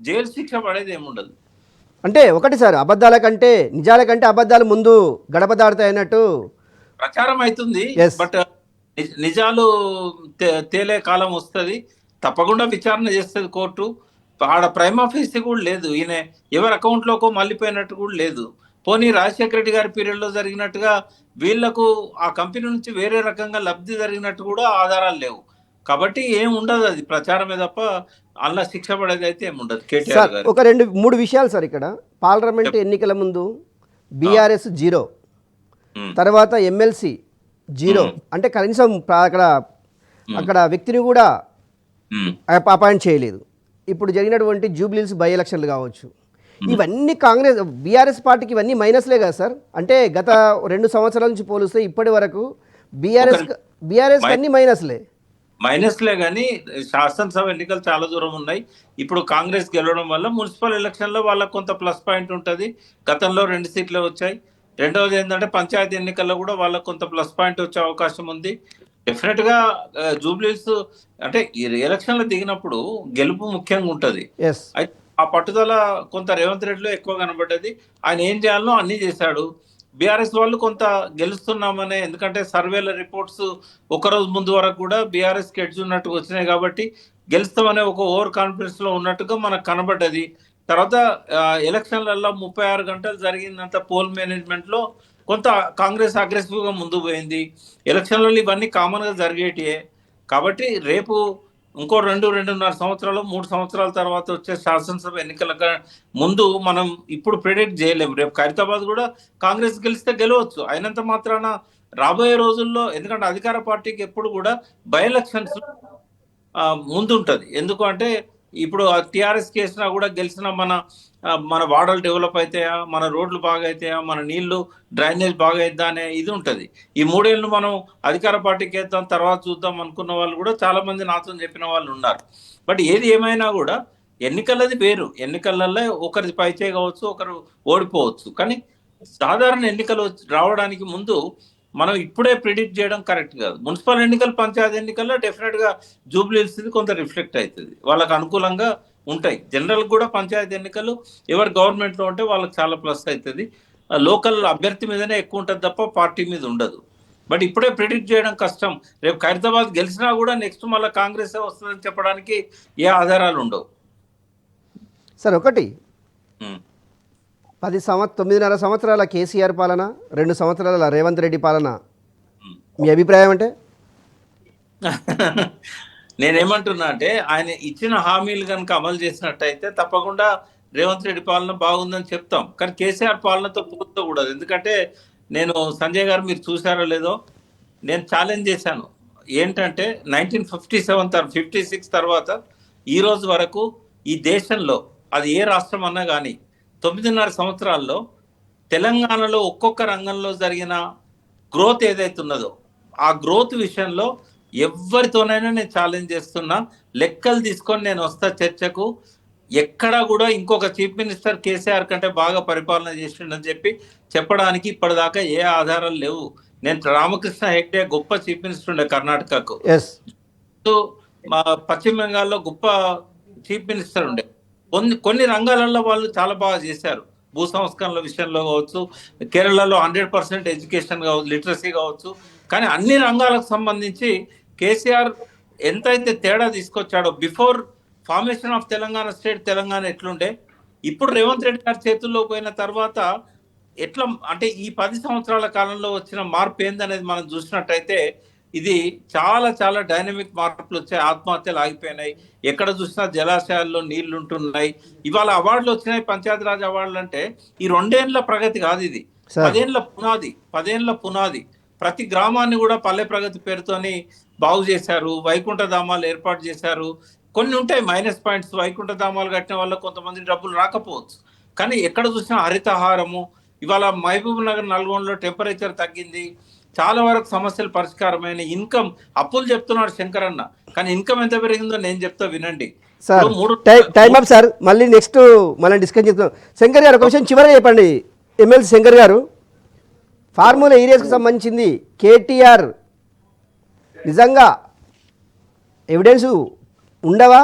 Jail శిక్ష పడేది ఏముండదు. అంటే ఒకటి సార్ అబద్ధాల కంటే నిజాల కంటే అబద్ధాలు ముందు గడప దాడుతాయి అన్నట్టు ప్రచారం అవుతుంది. బట్ నిజాలు తేలే కాలం వస్తుంది. తప్పకుండా విచారణ చేస్తుంది కోర్టు. ఆడ ప్రైమ్ ఆఫీస్ కూడా లేదు. ఈయన ఎవరి అకౌంట్లోకో మళ్ళీపోయినట్టు కూడా లేదు. పోనీ రాజశేఖర రెడ్డి గారి పీరియడ్లో జరిగినట్టుగా వీళ్ళకు ఆ కంపెనీ నుంచి వేరే రకంగా లబ్ధి జరిగినట్టు కూడా ఆధారాలు లేవు. కాబట్టి ఏం ఉండదు అది ప్రచారమే తప్ప అలా శిక్ష పడేది అయితే ఏమి ఉండదు. సార్ కేటీఆర్ గారు ఒక రెండు మూడు విషయాలు సార్ ఇక్కడ. పార్లమెంట్ ఎన్నికల ముందు బీఆర్ఎస్ జీరో తర్వాత ఎమ్మెల్సీ జీరో. అంటే కనీసం అక్కడ అక్కడ వ్యక్తిని కూడా అపాయింట్ చేయలేదు. ఇప్పుడు జరిగినటువంటి జూబ్లీస్ బై ఎలక్షన్లు కావచ్చు. ఇవన్నీ కాంగ్రెస్ బీఆర్ఎస్ పార్టీకి ఇవన్నీ మైనస్లే కదా సార్? అంటే గత రెండు సంవత్సరాల నుంచి పోలిస్తే ఇప్పటి వరకు బీఆర్ఎస్ బీఆర్ఎస్ అన్ని మైనస్లే. మైనస్లే కానీ శాసనసభ ఎన్నికలు చాలా దూరం ఉన్నాయి. ఇప్పుడు కాంగ్రెస్ గెలవడం వల్ల మున్సిపల్ ఎలక్షన్లో వాళ్ళకి కొంత ప్లస్ పాయింట్ ఉంటుంది. గతంలో రెండు సీట్లు వచ్చాయి. రెండవది ఏంటంటే పంచాయతీ ఎన్నికల్లో కూడా వాళ్ళకి కొంత ప్లస్ పాయింట్ వచ్చే అవకాశం ఉంది. డెఫినెట్గా జూబ్లీస్ అంటే ఈ ఎలక్షన్లో దిగినప్పుడు గెలుపు ముఖ్యంగా ఉంటది. ఆ పట్టుదల కొంత రేవంత్ రెడ్డిలో ఎక్కువ కనబడ్డది. ఆయన ఏం చేయాలనో అన్ని చేశాడు. బీఆర్ఎస్ వాళ్ళు కొంత గెలుస్తున్నామనే ఎందుకంటే సర్వేల రిపోర్ట్స్ ఒక రోజు ముందు వరకు కూడా బీఆర్ఎస్ కెడ్జ్ ఉన్నట్టుగా వచ్చినాయి కాబట్టి గెలుస్తామనే ఒక ఓవర్ కాన్ఫిడెన్స్లో ఉన్నట్టుగా మనకు కనబడ్డది. తర్వాత ఎలక్షన్లలో ముప్పై ఆరు గంటలు జరిగిందంత పోల్ మేనేజ్మెంట్లో కొంత కాంగ్రెస్ అగ్రెసివ్గా ముందు పోయింది. ఎలక్షన్లలో ఇవన్నీ కామన్గా జరిగేటియే. కాబట్టి రేపు ఇంకో రెండు రెండున్నర సంవత్సరాలు మూడు సంవత్సరాల తర్వాత వచ్చే శాసనసభ ఎన్నికల ముందు మనం ఇప్పుడు ప్రిడిక్ట్ చేయలేము. రేపు ఖైరతాబాద్ కూడా కాంగ్రెస్ గెలిస్తే గెలవచ్చు. అయినంత మాత్రాన రాబోయే రోజుల్లో ఎందుకంటే అధికార పార్టీకి ఎప్పుడు కూడా బై ఎలక్షన్స్ ముందుంటది. ఎందుకు అంటే ఇప్పుడు టీఆర్ఎస్ కేసినా కూడా గెలిచిన మన మన వాడలు డెవలప్ అవుతాయా మన రోడ్లు బాగా అవుతాయా మన నీళ్ళు డ్రైనేజ్ బాగా అవుతా అనే ఇది ఉంటుంది. ఈ మూడేళ్ళు మనం అధికార పార్టీకి వేద్దాం తర్వాత చూద్దాం అనుకున్న వాళ్ళు కూడా చాలా మంది నాతో చెప్పిన వాళ్ళు ఉన్నారు. బట్ ఏది ఏమైనా కూడా ఎన్నికలది వేరు. ఎన్నికలలో ఒకరిది పైచే కావచ్చు ఒకరు ఓడిపోవచ్చు. కానీ సాధారణ ఎన్నికలు రావడానికి ముందు మనం ఇప్పుడే ప్రిడిక్ట్ చేయడం కరెక్ట్ కాదు. మున్సిపల్ ఎన్నికలు పంచాయతీ ఎన్నికల్లో డెఫినెట్గా జూబ్లీస్ కొంత రిఫ్లెక్ట్ అవుతుంది. వాళ్ళకి అనుకూలంగా ఉంటాయి. జనరల్ కూడా పంచాయతీ ఎన్నికలు ఎవరు గవర్నమెంట్లో ఉంటే వాళ్ళకి చాలా ప్లస్ అవుతుంది. లోకల్ అభ్యర్థి మీదనే ఎక్కువ ఉంటుంది తప్ప పార్టీ మీద ఉండదు. బట్ ఇప్పుడే ప్రిడిక్ట్ చేయడం కష్టం. రేపు ఖైరతాబాద్ గెలిచినా కూడా నెక్స్ట్ మళ్ళీ కాంగ్రెస్ వస్తుందని చెప్పడానికి ఏ ఆధారాలు ఉండవు. సార్ ఒకటి. పది సంవత్ తొమ్మిదిన్నర సంవత్సరాల కేసీఆర్ పాలన రెండు సంవత్సరాల రేవంత్ రెడ్డి పాలన. మీ అభిప్రాయం అంటే? నేనేమంటున్నా అంటే ఆయన ఇచ్చిన హామీలు కనుక అమలు చేసినట్టయితే తప్పకుండా రేవంత్ రెడ్డి పాలన బాగుందని చెప్తాం. కానీ కేసీఆర్ పాలనతో పోతకూడదు ఎందుకంటే నేను సంజయ్ గారు మీరు చూసారో లేదో నేను ఛాలెంజ్ చేశాను. ఏంటంటే nineteen fifty seven fifty six తర్వాత ఈ రోజు వరకు ఈ దేశంలో అది ఏ రాష్ట్రం అన్నా కానీ తొమ్మిదిన్నర సంవత్సరాల్లో తెలంగాణలో ఒక్కొక్క రంగంలో జరిగిన గ్రోత్ ఏదైతే ఉన్నదో ఆ గ్రోత్ విషయంలో ఎవరితోనైనా నేను ఛాలెంజ్ చేస్తున్నా. లెక్కలు తీసుకొని నేను వస్తా చర్చకు. ఎక్కడా కూడా ఇంకొక చీఫ్ మినిస్టర్ కేసీఆర్ కంటే బాగా పరిపాలన చేసిండని చెప్పి చెప్పడానికి ఇప్పటిదాకా ఏ ఆధారాలు లేవు. నేను రామకృష్ణ హెగ్డే గొప్ప చీఫ్ మినిస్టర్ ఉండే కర్ణాటకకు. మా పశ్చిమ బెంగాల్లో గొప్ప చీఫ్ మినిస్టర్ ఉండే. కొన్ని కొన్ని రంగాలలో వాళ్ళు చాలా బాగా చేశారు. భూ సంస్కరణల విషయంలో కావచ్చు కేరళలో హండ్రెడ్ పర్సెంట్ ఎడ్యుకేషన్ కావచ్చు లిటరసీ కావచ్చు. కానీ అన్ని రంగాలకు సంబంధించి కేసీఆర్ ఎంతైతే తేడా తీసుకొచ్చాడో before formation of Telangana state Telangana ఎట్లుండే ఇప్పుడు రేవంత్ రెడ్డి గారి చేతుల్లో పోయిన తర్వాత ఎట్లా అంటే ఈ పది సంవత్సరాల కాలంలో వచ్చిన మార్పు ఏందనేది మనం చూసినట్టయితే ఇది చాలా చాలా డైనమిక్ మార్పులు వచ్చాయి ఆత్మహత్యలు ఆగిపోయినాయి. ఎక్కడ చూసినా జలాశయాల్లో నీళ్ళు ఉంటున్నాయి ఇవాళ అవార్డులు వచ్చినాయి పంచాయతీరాజ్ అవార్డులు అంటే ఈ రెండేళ్ళ ప్రగతి కాదు ఇది. పదేళ్ళ పునాది పదేళ్ళ పునాది. ప్రతి గ్రామాన్ని కూడా పల్లె ప్రగతి పేరుతోని బాగు చేశారు. వైకుంఠ ధామాలు ఏర్పాటు చేశారు. కొన్ని ఉంటాయి మైనస్ పాయింట్స్. వైకుంఠ ధామాలు కట్టిన వల్ల కొంతమంది డబ్బులు రాకపోవచ్చు. కానీ ఎక్కడ చూసినా హరితహారము. ఇవాళ మహబూబ్ నగర్ నల్గొండలో టెంపరేచర్ తగ్గింది. చాలా వరకు సమస్యలు పరిష్కారమైన ఇన్కమ్ అప్పులు చెప్తున్నాడు శంకర్ అన్న. కానీ ఇన్కమ్ ఎంత పెరిగిందో నేను చెప్తా వినండి. సార్ మూడు టైం టైం అప్ సార్. మళ్ళీ నెక్స్ట్ మళ్ళీ డిస్కస్ చేద్దాం. శంకర్ గారు ఒక విషయం చివరిగా చెప్పండి. ఎమ్మెల్సీ శంకర్ గారు ఫార్ములా ఏరియాస్కి సంబంధించింది కేటీఆర్. నిజంగా ఎవిడెన్స్ ఉండవా?